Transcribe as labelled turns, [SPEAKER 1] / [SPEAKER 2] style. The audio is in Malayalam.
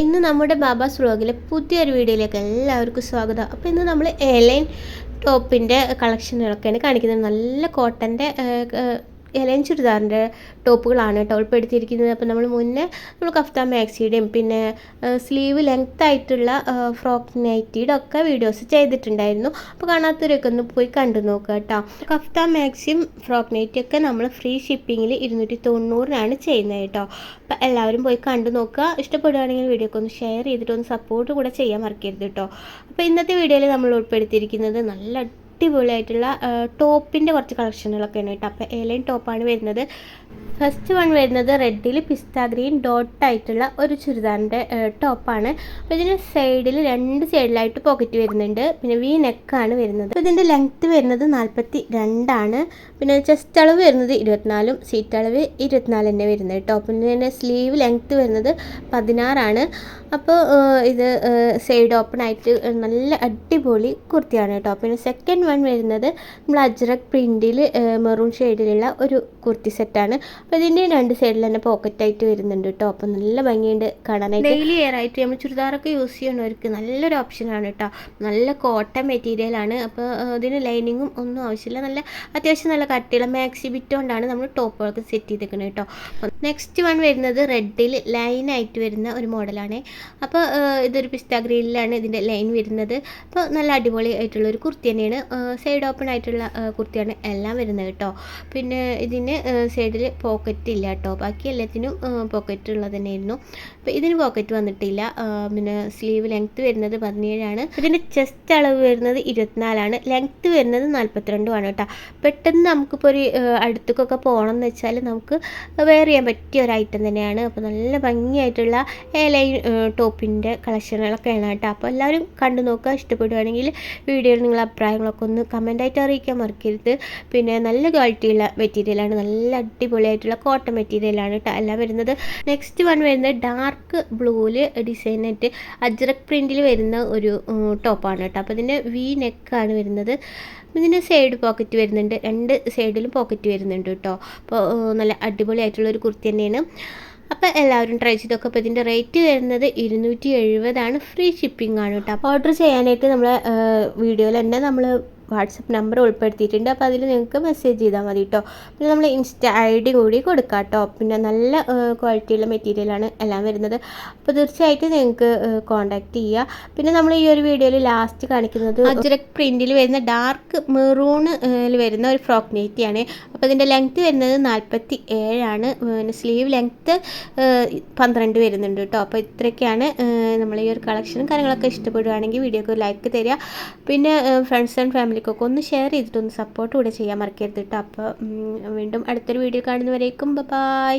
[SPEAKER 1] ഇന്ന് നമ്മുടെ ബാബാസ് വ്ളോഗിലെ പുതിയൊരു വീഡിയോയിലേക്ക് എല്ലാവർക്കും സ്വാഗതം. അപ്പോൾ ഇന്ന് നമ്മൾ എലൈൻ ടോപ്പിന്റെ കളക്ഷനുകളൊക്കെയാണ് കാണിക്കുന്നത്. നല്ല കോട്ടന്റെ എലൈൻ ചുരിദാറിന്റെ ടോപ്പുകളാണ് കേട്ടോ ഉൾപ്പെടുത്തിയിരിക്കുന്നത് അപ്പോൾ നമ്മൾ മുന്നേ നമ്മൾ കഫ്ത മാക്സിയുടെയും പിന്നെ സ്ലീവ് ലെങ്ത് ആയിട്ടുള്ള ഫ്രോക്ക് നൈറ്റിയുടെ ഒക്കെ വീഡിയോസ് ചെയ്തിട്ടുണ്ടായിരുന്നു. അപ്പോൾ കാണാത്തവരൊക്കെ ഒന്ന് പോയി കണ്ടു നോക്കുക കേട്ടോ. കഫ്ത മാക്സിയും ഫ്രോക്ക് നൈറ്റിയൊക്കെ നമ്മൾ ഫ്രീ ഷിപ്പിങ്ങിൽ ഇരുന്നൂറ്റി തൊണ്ണൂറിനാണ് ചെയ്യുന്നത് കേട്ടോ. അപ്പോൾ എല്ലാവരും പോയി കണ്ടു നോക്കുക. ഇഷ്ടപ്പെടുകയാണെങ്കിൽ വീഡിയോ ഒക്കെ ഒന്ന് ഷെയർ ചെയ്തിട്ട് ഒന്ന് സപ്പോർട്ട് കൂടെ ചെയ്യാൻ മറക്കരുത് കേട്ടോ. അപ്പോൾ ഇന്നത്തെ വീഡിയോയിൽ നമ്മൾ ഉൾപ്പെടുത്തിയിരിക്കുന്നത് നല്ല അടിപൊളിയായിട്ടുള്ള ടോപ്പിന്റെ കുറച്ച് കളക്ഷനുകളൊക്കെയാണ് കേട്ടോ. അപ്പോൾ എലൈൻ ടോപ്പാണ് വരുന്നത്. ഫസ്റ്റ് വൺ വരുന്നത് റെഡിൽ പിസ്ത ഗ്രീൻ ഡോട്ട് ആയിട്ടുള്ള ഒരു ചുരിദാറിന്റെ ടോപ്പാണ് അപ്പോൾ ഇതിന് സൈഡിൽ രണ്ട് സൈഡിലായിട്ട് പോക്കറ്റ് വരുന്നുണ്ട്. പിന്നെ വി നെക്കാണ് വരുന്നത്. അപ്പോൾ ഇതിന്റെ ലെങ്ത്ത് വരുന്നത് നാൽപ്പത്തി രണ്ടാണ് പിന്നെ ചെസ്റ്റ് അളവ് വരുന്നത് ഇരുപത്തിനാലും സീറ്റ് അളവ് ഇരുപത്തിനാല് തന്നെ വരുന്നത് ടോപ്പിന്റെ സ്ലീവ് ലെങ്ത്ത് വരുന്നത് പതിനാറാണ് അപ്പോൾ ഇത് സൈഡ് ഓപ്പൺ ആയിട്ട് നല്ല അടിപൊളി കുർത്തിയാണ് കേട്ടോ. പിന്നെ സെക്കൻഡ് വൺ വരുന്നത് നമ്മൾ അജ്രക് പ്രിന്റിൽ മെറൂൺ ഷെയ്ഡിലുള്ള ഒരു കുർത്തി സെറ്റാണ് അപ്പോൾ ഇതിന്റെ രണ്ട് സൈഡിൽ തന്നെ പോക്കറ്റ് ആയിട്ട് വരുന്നുണ്ട് കേട്ടോ അപ്പോൾ നല്ല ഭംഗിയുണ്ട് കാണാനായിട്ട്. ഡെയിലി എയർ ആയിട്ട് നമ്മൾ ചുരിദാറൊക്കെ യൂസ് ചെയ്യുന്നവർക്ക് നല്ലൊരു ഓപ്ഷനാണ് കേട്ടോ നല്ല കോട്ടൺ മെറ്റീരിയൽ ആണ്. അപ്പോൾ ഇതിന് ലൈനിങ്ങും ഒന്നും ആവശ്യമില്ല. നല്ല അത്യാവശ്യം നല്ല കട്ടിയുള്ള മാക്സി ബിറ്റ് കൊണ്ടാണ് നമ്മൾ ടോപ്പുകൾക്ക് സെറ്റ് ചെയ്തേക്കുന്നത് കേട്ടോ നെക്സ്റ്റ് വൺ വരുന്നത് റെഡിൽ ലൈനായിട്ട് വരുന്ന ഒരു മോഡലാണ് അപ്പോൾ ഇതൊരു പിസ്ത ഗ്രീനിലാണ് ഇതിന്റെ ലൈൻ വരുന്നത്. അപ്പോൾ നല്ല അടിപൊളി ആയിട്ടുള്ള ഒരു കുർത്തി തന്നെയാണ്. സൈഡ് ഓപ്പൺ ആയിട്ടുള്ള കുർത്തിയാണ് എല്ലാം വരുന്നത് കേട്ടോ പിന്നെ ഇതിന് സൈഡിൽ പോക്കറ്റ് ഇല്ല കേട്ടോ. ബാക്കി എല്ലാത്തിനും പോക്കറ്റ് ഉള്ളത് തന്നെയായിരുന്നു. അപ്പോൾ ഇതിന് പോക്കറ്റ് വന്നിട്ടില്ല. പിന്നെ സ്ലീവ് ലെങ്ത്ത് വരുന്നത് പതിനേഴാണ്. ഇതിന്റെ ചെസ്റ്റ് അളവ് വരുന്നത് ഇരുപത്തിനാലാണ്. ലെങ്ത്ത് വരുന്നത് നാൽപ്പത്തിരണ്ടുമാണ് കേട്ടോ. പെട്ടെന്ന് നമുക്കിപ്പോൾ ഒരു അടുത്തേക്കൊക്കെ പോകണം എന്ന് വെച്ചാൽ നമുക്ക് വെയർ ചെയ്യാൻ പറ്റിയ ഒരു ഐറ്റം തന്നെയാണ്. അപ്പോൾ നല്ല ഭംഗിയായിട്ടുള്ള ലൈൻ ടോപ്പിന്റെ കളക്ഷനുകളൊക്കെയാണ് കേട്ടോ. അപ്പോൾ എല്ലാവരും കണ്ടു നോക്കുക. ഇഷ്ടപ്പെടുകയാണെങ്കിൽ വീഡിയോയിൽ നിങ്ങളുടെ അഭിപ്രായങ്ങളൊക്കെ ഒന്ന് കമന്റായിട്ട് അറിയിക്കാൻ മറക്കരുത്. പിന്നെ നല്ല ക്വാളിറ്റിയുള്ള മെറ്റീരിയലാണ് നല്ല അടിപൊളിയായിട്ടുള്ള കോട്ടൺ മെറ്റീരിയലാണ് കേട്ടോ എല്ലാം വരുന്നത്. നെക്സ്റ്റ് വൺ വരുന്നത് ഡാർക്ക് ബ്ലൂവിൽ ഡിസൈനായിട്ട് അജ്രക് പ്രിന്റിൽ വരുന്ന ഒരു ടോപ്പാണ് കേട്ടോ അപ്പോൾ ഇതിന്റെ വി നെക്കാണ് വരുന്നത്. ഇതിന് സൈഡ് പോക്കറ്റ് വരുന്നുണ്ട്. രണ്ട് സൈഡിലും പോക്കറ്റ് വരുന്നുണ്ട് കേട്ടോ അപ്പോൾ നല്ല അടിപൊളിയായിട്ടുള്ള ഒരു കുർത്തി തന്നെയാണ്. അപ്പോൾ എല്ലാവരും ട്രൈ ചെയ്ത് നോക്കുക അപ്പോൾ ഇതിന്റെ റേറ്റ് വരുന്നത് ഇരുന്നൂറ്റി എഴുപതാണ്. ഫ്രീ ഷിപ്പിംഗ് ആണ് കേട്ടോ അപ്പോൾ ഓർഡർ ചെയ്യാനായിട്ട് നമ്മൾ വീഡിയോയിൽ തന്നെ നമ്മൾ വാട്സപ്പ് നമ്പർ ഉൾപ്പെടുത്തിയിട്ടുണ്ട്. അപ്പോൾ അതിൽ നിങ്ങൾക്ക് മെസ്സേജ് ചെയ്താൽ മതി കേട്ടോ പിന്നെ നമ്മൾ ഇൻസ്റ്റ ഐ ഡി കൂടി കൊടുക്കാം കേട്ടോ പിന്നെ നല്ല ക്വാളിറ്റിയുള്ള മെറ്റീരിയലാണ് എല്ലാം വരുന്നത്. അപ്പോൾ തീർച്ചയായിട്ടും നിങ്ങൾക്ക് കോൺടാക്റ്റ് ചെയ്യുക പിന്നെ നമ്മൾ ഈ ഒരു വീഡിയോയിൽ ലാസ്റ്റ് കാണിക്കുന്നത് അജ്രക് പ്രിന്റിൽ വരുന്ന ഡാർക്ക് മെറൂണിൽ വരുന്ന ഒരു ഫ്രോക്ക് നെറ്റിയാണ് അപ്പോൾ ഇതിന്റെ ലെങ്ത്ത് വരുന്നത് നാൽപ്പത്തി ഏഴാണ് പിന്നെ സ്ലീവ് ലെങ്ത്ത് പന്ത്രണ്ട് വരുന്നുണ്ട് കേട്ടോ അപ്പോൾ ഇത്രയൊക്കെയാണ് നമ്മൾ ഈ ഒരു കളക്ഷനും കാര്യങ്ങളൊക്കെ ഇഷ്ടപ്പെടുകയാണെങ്കിൽ വീഡിയോക്ക് ലൈക്ക് തരിക പിന്നെ ഫ്രണ്ട്സ് ആൻഡ് ഫാമിലി ഫാമിലിക്കൊക്കെ ഒന്ന് ഷെയർ ചെയ്തിട്ടൊന്ന് സപ്പോർട്ട് കൂടെ ചെയ്യാൻ മറക്കരുത് കേട്ടോ അപ്പോൾ വീണ്ടും അടുത്തൊരു വീഡിയോ കാണുന്നവരേക്കും ബൈ